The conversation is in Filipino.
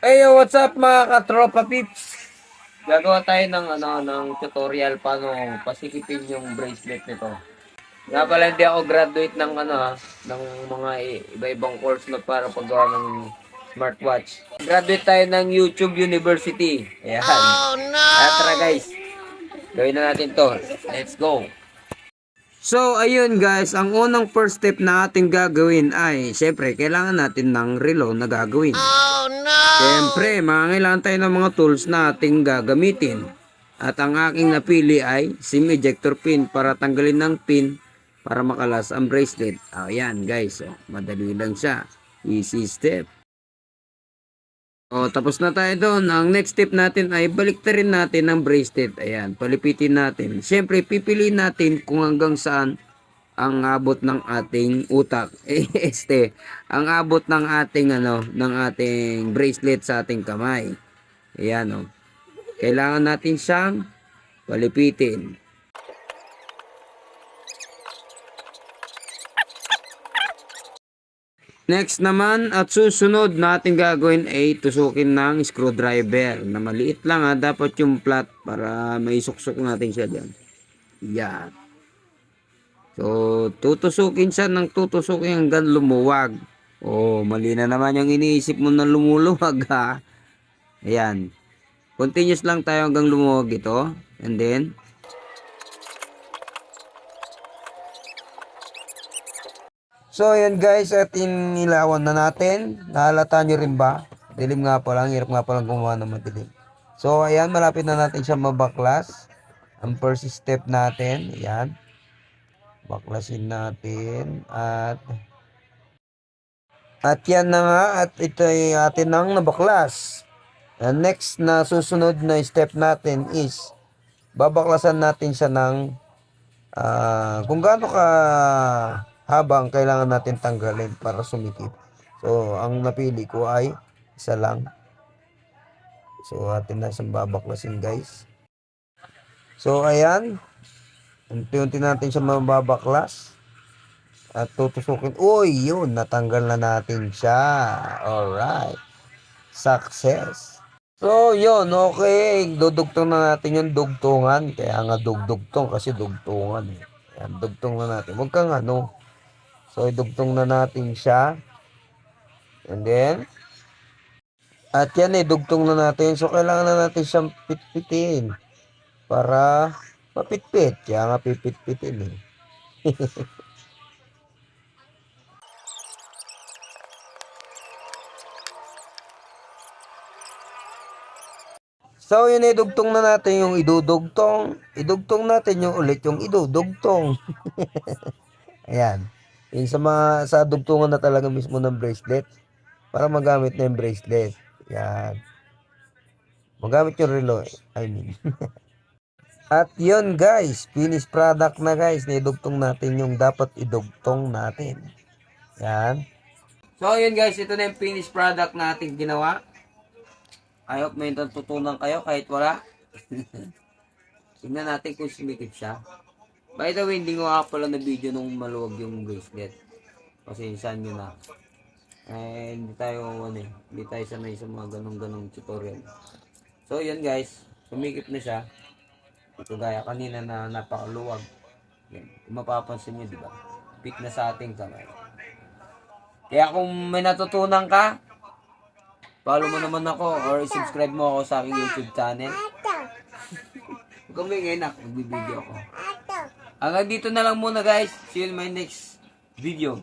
Hey, yo, what's up mga katropa pips? Gagawa tayo ng ano ng tutorial paano pasikipin yung bracelet nito. Nga pala hindi ako graduate ng ano ha, ng mga iba-ibang course na para paggawa ng smartwatch. Graduate tayo ng YouTube University. Ayan. Oh no! tara guys. Gawin na natin to. Let's go. So, ayun guys, ang unang first step na ating gagawin ay, syempre, kailangan natin ng relo na gagawin. Siyempre, mangangailangan tayo ng mga tools na ating gagamitin. At ang aking napili ay SIM ejector pin para tanggalin ng pin para makalas ang bracelet. Ayan guys, oh, madali lang siya. Easy step. O, tapos na tayo doon. Ang next step natin ay baliktarin natin ang bracelet. Ayan, palipitin natin. Siyempre, pipiliin natin kung hanggang saan ang abot ng ating utak. Eh, este, ang abot ng ating ano, ng ating bracelet sa ating kamay. Ayan oh. Kailangan natin siyang palipitin. Next naman at susunod natin gagawin ay tusukin ng screwdriver na maliit lang ha. Dapat yung flat para maisuksok natin siya dyan. Yan. So, tutusukin siya ng tutusukin hanggang lumuwag. Oh, mali na naman yung iniisip mo na lumuluwag ha. Ayan. Continuous lang tayo hanggang lumuwag ito. And then, So, ayan guys, at inilawan na natin. Nahalata nyo rin ba? Dilim nga pa lang, hirap nga pa lang gumawa ng madilim. So, ayan, malapit na natin siya mabaklas. Ang first step natin, ayan. Baklasin natin at at yan na nga at ito ay atin ang nabaklas. And next na susunod na step natin is babaklasan natin siya ng ah, kung gaano ka habang kailangan natin tanggalin para sumikip. So, ang napili ko ay isa lang. So, atin na siyang babaklasin guys. So, ayan. Unti-unti natin siya mababaklas. At tutusukin. Uy, yun. Natanggal na natin siya. Alright. Success. So, yun. Okay. Dudugtong na natin yung dugtungan. Kaya nga dugdugtong kasi dugtungan. Eh. Ayan, dugtong na natin. Huwag kang ano. So, idugtong na natin siya. And then, at yan eh, dugtong na natin. So, kailangan na natin siyang pitpitin. Para mapitpit. Kaya nga pipitpitin eh. So, yun eh, na natin yung idudugtong. Idugtong natin yung ulit yung idudugtong. Ayan. Yung sa mga, sa dugtungan na talaga mismo ng bracelet. Para magamit na yung bracelet. Yan. Magamit yung relo. I mean. At yun guys, finished product na guys. Naidugtong natin yung dapat idugtong natin. Yan. So yun guys, ito na yung finished product natin ginawa. I hope may natutunan kayo kahit wala. Tingnan natin kung sumikip siya. By the way, hindi ko nga pala na video nung maluwag yung bracelet. Pasensyahan nyo na. Eh, hindi tayo, ano eh, hindi tayo sanay sa mga ganong-ganong tutorial. So, yun guys, sumikip na siya. Ito gaya kanina na napakaluwag. Yan. Mapapansin nyo, di ba? Pick na sa ating kamay. Kaya kung may natutunan ka, follow mo naman ako or subscribe mo ako sa aking YouTube channel. Huwag kang may ngayon magbibideo ako. Hanggang dito na lang muna guys. See you in my next video.